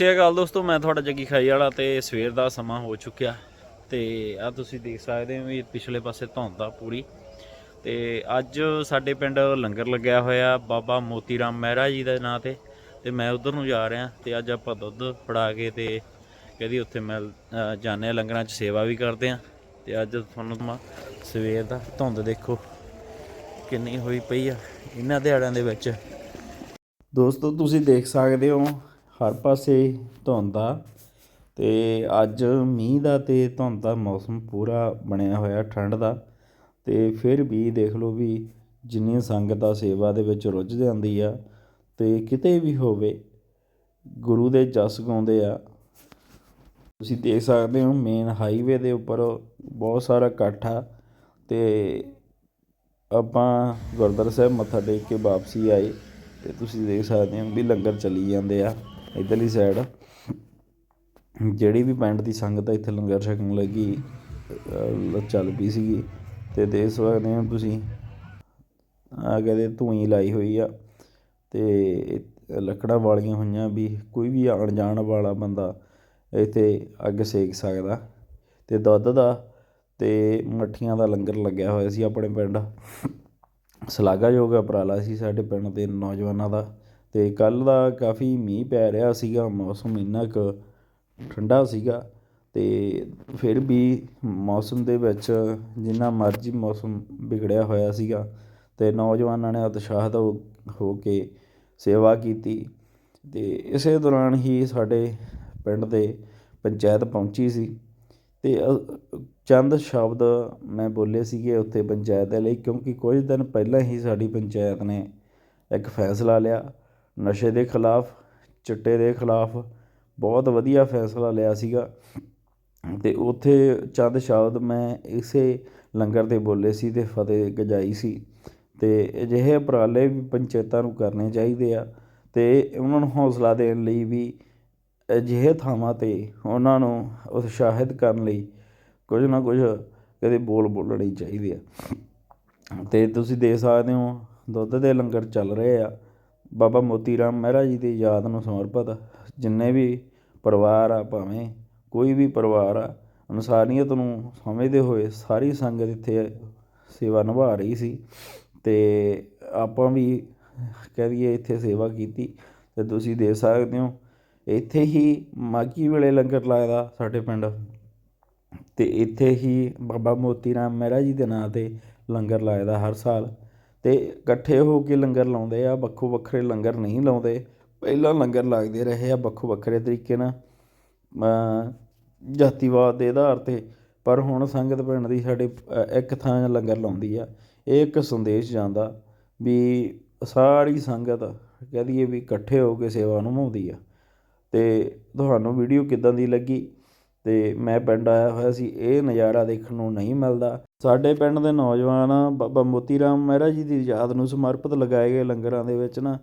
ਸ਼੍ਰੀ ਅਕਾਲ ਦੋਸਤੋ ਮੈਂ ਤੁਹਾਡਾ ਜੱਗੀ ਖਾਈ ਵਾਲਾ ਤੇ ਸਵੇਰ ਦਾ ਸਮਾਂ ਹੋ ਚੁੱਕਿਆ ਤੇ ਆ ਤੁਸੀਂ ਦੇਖ ਸਕਦੇ ਹੋ ਵੀ ਪਿਛਲੇ ਪਾਸੇ ਧੁੰਦ ਆ ਪੂਰੀ ਤੇ ਅੱਜ ਸਾਡੇ ਪਿੰਡ ਲੰਗਰ ਲੱਗਿਆ ਹੋਇਆ ਬਾਬਾ ਮੋਤੀ ਰਾਮ ਮਹਿਰਾ ਜੀ ਦੇ ਨਾਂ ਤੇ ਤੇ ਮੈਂ ਉਧਰ ਨੂੰ ਜਾ ਰਿਹਾ ਤੇ ਅੱਜ ਆਪਾਂ ਦੁੱਧ ਫੜਾ ਕੇ ਤੇ ਕਹਿੰਦੀ ਉੱਥੇ ਮਿਲ ਅ, ਜਾਂਦੇ ਆ ਲੰਗਰਾਂ 'ਚ ਸੇਵਾ ਵੀ ਕਰਦੇ ਆ ਤੇ ਅੱਜ ਤੁਹਾਨੂੰ ਮੈਂ ਸਵੇਰ ਦਾ ਧੁੰਦ ਦੇਖੋ ਕਿੰਨੀ ਹੋਈ ਪਈ ਆ ਇਹਨਾਂ ਦਿਹਾੜਿਆਂ ਦੇ ਵਿੱਚ। ਦੋਸਤੋ ਤੁਸੀਂ ਦੇਖ ਸਕਦੇ ਹੋ ਹਰ ਪਾਸੇ ਧੁੰਦ ਆ ਅਤੇ ਅੱਜ ਮੀਂਹ ਦਾ ਅਤੇ ਧੁੰਦ ਦਾ ਮੌਸਮ ਪੂਰਾ ਬਣਿਆ ਹੋਇਆ ਠੰਡ ਦਾ ਅਤੇ ਫਿਰ ਵੀ ਦੇਖ ਲਓ ਵੀ ਜਿੰਨੀ ਸੰਗਤ ਆ ਸੇਵਾ ਦੇ ਵਿੱਚ ਰੁੱਝ ਜਾਂਦੀ ਆ ਅਤੇ ਕਿਤੇ ਵੀ ਹੋਵੇ, ਗੁਰੂ ਦੇ ਜਸ ਗਾਉਂਦੇ ਆ। ਤੁਸੀਂ ਦੇਖ ਸਕਦੇ ਹੋ ਮੇਨ ਹਾਈਵੇ ਦੇ ਉੱਪਰ ਬਹੁਤ ਸਾਰਾ ਇਕੱਠ ਆ ਅਤੇ ਆਪਾਂ ਗੁਰਦੁਆਰਾ ਸਾਹਿਬ ਮੱਥਾ ਟੇਕ ਕੇ ਵਾਪਸੀ ਆਏ ਅਤੇ ਤੁਸੀਂ ਦੇਖ ਸਕਦੇ ਹੋ ਵੀ ਲੰਗਰ ਚੱਲੀ ਜਾਂਦੇ ਆ। ਇਧਰਲੀ ਸਾਈਡ ਜਿਹੜੀ ਵੀ ਪਿੰਡ ਦੀ ਸੰਗਤ ਆ, ਇੱਥੇ ਲੰਗਰ ਛਕਣ ਲੱਗੀ ਚੱਲ ਪਈ ਸੀਗੀ। ਤੇ ਦੇਖ ਸਕਦੇ ਹੋ ਤੁਸੀਂ? ਆ ਕਹਿੰਦੇ ਧੂਈ ਲਾਈ ਹੋਈ ਆ। ਤੇ ਲੱਕੜਾਂ ਵਾਲੀਆਂ ਹੋਈਆਂ ਵੀ, ਕੋਈ ਵੀ ਆਉਣ ਜਾਣ ਵਾਲਾ ਬੰਦਾ ਇੱਥੇ ਅੱਗ ਸੇਕ ਸਕਦਾ। ਤੇ ਦੁੱਧ ਦਾ ਤੇ ਮੱਠੀਆਂ ਦਾ ਲੰਗਰ ਲੱਗਿਆ ਹੋਇਆ ਸੀ ਆਪਣੇ ਪਿੰਡ। ਸ਼ਲਾਘਾਯੋਗ ਉਪਰਾਲਾ ਸੀ ਸਾਡੇ ਪਿੰਡ ਦੇ ਨੌਜਵਾਨਾਂ ਦਾ। ਅਤੇ ਕੱਲ੍ਹ ਦਾ ਕਾਫੀ ਮੀਂਹ ਪੈ ਰਿਹਾ ਸੀਗਾ, ਮੌਸਮ ਇੰਨਾ ਕੁ ਠੰਡਾ ਸੀਗਾ ਅਤੇ ਫਿਰ ਵੀ ਮੌਸਮ ਦੇ ਵਿੱਚ ਜਿੰਨਾ ਮਰਜ਼ੀ ਮੌਸਮ ਵਿਗੜਿਆ ਹੋਇਆ ਸੀਗਾ ਅਤੇ ਨੌਜਵਾਨਾਂ ਨੇ ਉਤਸ਼ਾਹਿਤ ਹੋ ਹੋ ਕੇ ਸੇਵਾ ਕੀਤੀ ਅਤੇ ਇਸੇ ਦੌਰਾਨ ਹੀ ਸਾਡੇ ਪਿੰਡ ਦੇ ਪੰਚਾਇਤ ਪਹੁੰਚੀ ਸੀ ਅਤੇ ਚੰਦ ਸ਼ਬਦ ਮੈਂ ਬੋਲੇ ਸੀਗੇ ਉੱਥੇ ਪੰਚਾਇਤ ਦੇ ਲਈ ਕਿਉਂਕਿ ਕੁਝ ਦਿਨ ਪਹਿਲਾਂ ਹੀ ਸਾਡੀ ਪੰਚਾਇਤ ਨੇ ਇੱਕ ਫੈਸਲਾ ਲਿਆ ਨਸ਼ੇ ਦੇ ਖਿਲਾਫ, ਚਿੱਟੇ ਦੇ ਖਿਲਾਫ ਬਹੁਤ ਵਧੀਆ ਫੈਸਲਾ ਲਿਆ ਸੀਗਾ। ਅਤੇ ਉੱਥੇ ਚੰਦ ਸ਼ਬਦ ਮੈਂ ਇਸੇ ਲੰਗਰ ਤੇ ਬੋਲੇ ਸੀ ਅਤੇ ਫਤਿਹ ਗਜਾਈ ਸੀ। ਅਤੇ ਅਜਿਹੇ ਉਪਰਾਲੇ ਵੀ ਪੰਚਾਇਤਾਂ ਨੂੰ ਕਰਨੇ ਚਾਹੀਦੇ ਆ ਅਤੇ ਉਹਨਾਂ ਨੂੰ ਹੌਸਲਾ ਦੇਣ ਲਈ ਵੀ ਅਜਿਹੇ ਥਾਵਾਂ ਤੇ ਉਹਨਾਂ ਨੂੰ ਉਤਸ਼ਾਹਿਤ ਕਰਨ ਲਈ ਕੁਝ ਨਾ ਕੁਝ ਕਦੇ ਬੋਲ ਬੋਲਣੇ ਹੀ ਚਾਹੀਦੇ ਆ। ਅਤੇ ਤੁਸੀਂ ਦੇਖ ਸਕਦੇ ਹੋ ਦੁੱਧ ਦੇ ਲੰਗਰ ਚੱਲ ਰਹੇ ਆ। ਬਾਬਾ ਮੋਤੀ ਰਾਮ ਮਹਿਰਾ ਜੀ ਦੀ ਯਾਦ ਨੂੰ ਸਮਰਪਿਤ ਜਿੰਨੇ ਵੀ ਪਰਿਵਾਰ ਆ, ਭਾਵੇਂ ਕੋਈ ਵੀ ਪਰਿਵਾਰ ਆ, ਇਨਸਾਨੀਅਤ ਨੂੰ ਸਮਝਦੇ ਹੋਏ ਸਾਰੀ ਸੰਗਤ ਇੱਥੇ ਸੇਵਾ ਨਿਭਾ ਰਹੀ ਸੀ ਅਤੇ ਆਪਾਂ ਵੀ ਕਹਿ ਦਈਏ ਇੱਥੇ ਸੇਵਾ ਕੀਤੀ ਅਤੇ ਤੁਸੀਂ ਦੇ ਸਕਦੇ ਹੋ, ਇੱਥੇ ਹੀ ਮਾਘੀ ਵੇਲੇ ਲੰਗਰ ਲਾਇਆ ਸਾਡੇ ਪਿੰਡ ਅਤੇ ਇੱਥੇ ਹੀ ਬਾਬਾ ਮੋਤੀ ਰਾਮ ਮਹਿਰਾ ਜੀ ਦੇ ਨਾਂ ਤੇ ਲੰਗਰ ਲਾਇਆ ਹਰ ਸਾਲ। ਅਤੇ ਇਕੱਠੇ ਹੋ ਕੇ ਲੰਗਰ ਲਾਉਂਦੇ ਆ, ਵੱਖੋ ਵੱਖਰੇ ਲੰਗਰ ਨਹੀਂ ਲਾਉਂਦੇ। ਪਹਿਲਾਂ ਲੰਗਰ ਲੱਗਦੇ ਰਹੇ ਆ ਵੱਖੋ ਵੱਖਰੇ ਤਰੀਕੇ ਨਾਲ ਜਾਤੀਵਾਦ ਦੇ ਆਧਾਰ ਤੇ, ਪਰ ਹੁਣ ਸੰਗਤ ਭਿੰਡ ਦੀ ਸਾਡੇ ਇੱਕ ਥਾਂ ਲੰਗਰ ਲਾਉਂਦੀ ਆ, ਇਹ ਇੱਕ ਸੰਦੇਸ਼ ਜਾਂਦਾ ਵੀ ਸਾਰੀ ਸੰਗਤ ਕਹਿ ਦਈਏ ਵੀ ਇਕੱਠੇ ਹੋ ਕੇ ਸੇਵਾ ਨਿਭਾਉਂਦੀ ਆ। ਅਤੇ ਤੁਹਾਨੂੰ ਵੀਡੀਓ ਕਿੱਦਾਂ ਦੀ ਲੱਗੀ? ਅਤੇ ਮੈਂ ਪਿੰਡ ਆਇਆ ਹੋਇਆ ਸੀ, ਇਹ ਨਜ਼ਾਰਾ ਦੇਖਣ ਨੂੰ ਨਹੀਂ ਮਿਲਦਾ। ਸਾਡੇ ਪਿੰਡ ਦੇ ਨੌਜਵਾਨ ਬਾਬਾ ਮੋਤੀ ਰਾਮ ਮਹਿਰਾ ਜੀ ਦੀ ਯਾਦ ਨੂੰ ਸਮਰਪਿਤ ਲਗਾਏ ਗਏ ਲੰਗਰਾਂ ਦੇ ਵਿੱਚ ਨਾ,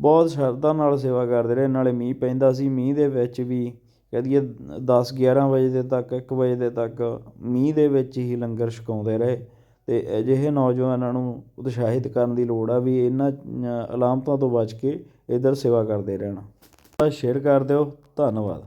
ਬਹੁਤ ਸ਼ਰਧਾ ਨਾਲ ਸੇਵਾ ਕਰਦੇ ਰਹੇ। ਨਾਲੇ ਮੀਂਹ ਪੈਂਦਾ ਸੀ, ਮੀਂਹ ਦੇ ਵਿੱਚ ਵੀ ਕਹਿ ਦਈਏ 10 11 ਵਜੇ ਦੇ ਤੱਕ, ਇੱਕ ਵਜੇ ਦੇ ਤੱਕ ਮੀਂਹ ਦੇ ਵਿੱਚ ਹੀ ਲੰਗਰ ਛਕਾਉਂਦੇ ਰਹੇ। ਅਤੇ ਅਜਿਹੇ ਨੌਜਵਾਨਾਂ ਨੂੰ ਉਤਸ਼ਾਹਿਤ ਕਰਨ ਦੀ ਲੋੜ ਆ ਵੀ ਇਹਨਾਂ, ਅਲਾਮਤਾਂ ਤੋਂ ਬਚ ਕੇ ਇੱਧਰ ਸੇਵਾ ਕਰਦੇ ਰਹਿਣਾ। ਸ਼ੇਅਰ ਕਰ ਦਿਓ। ਧੰਨਵਾਦ।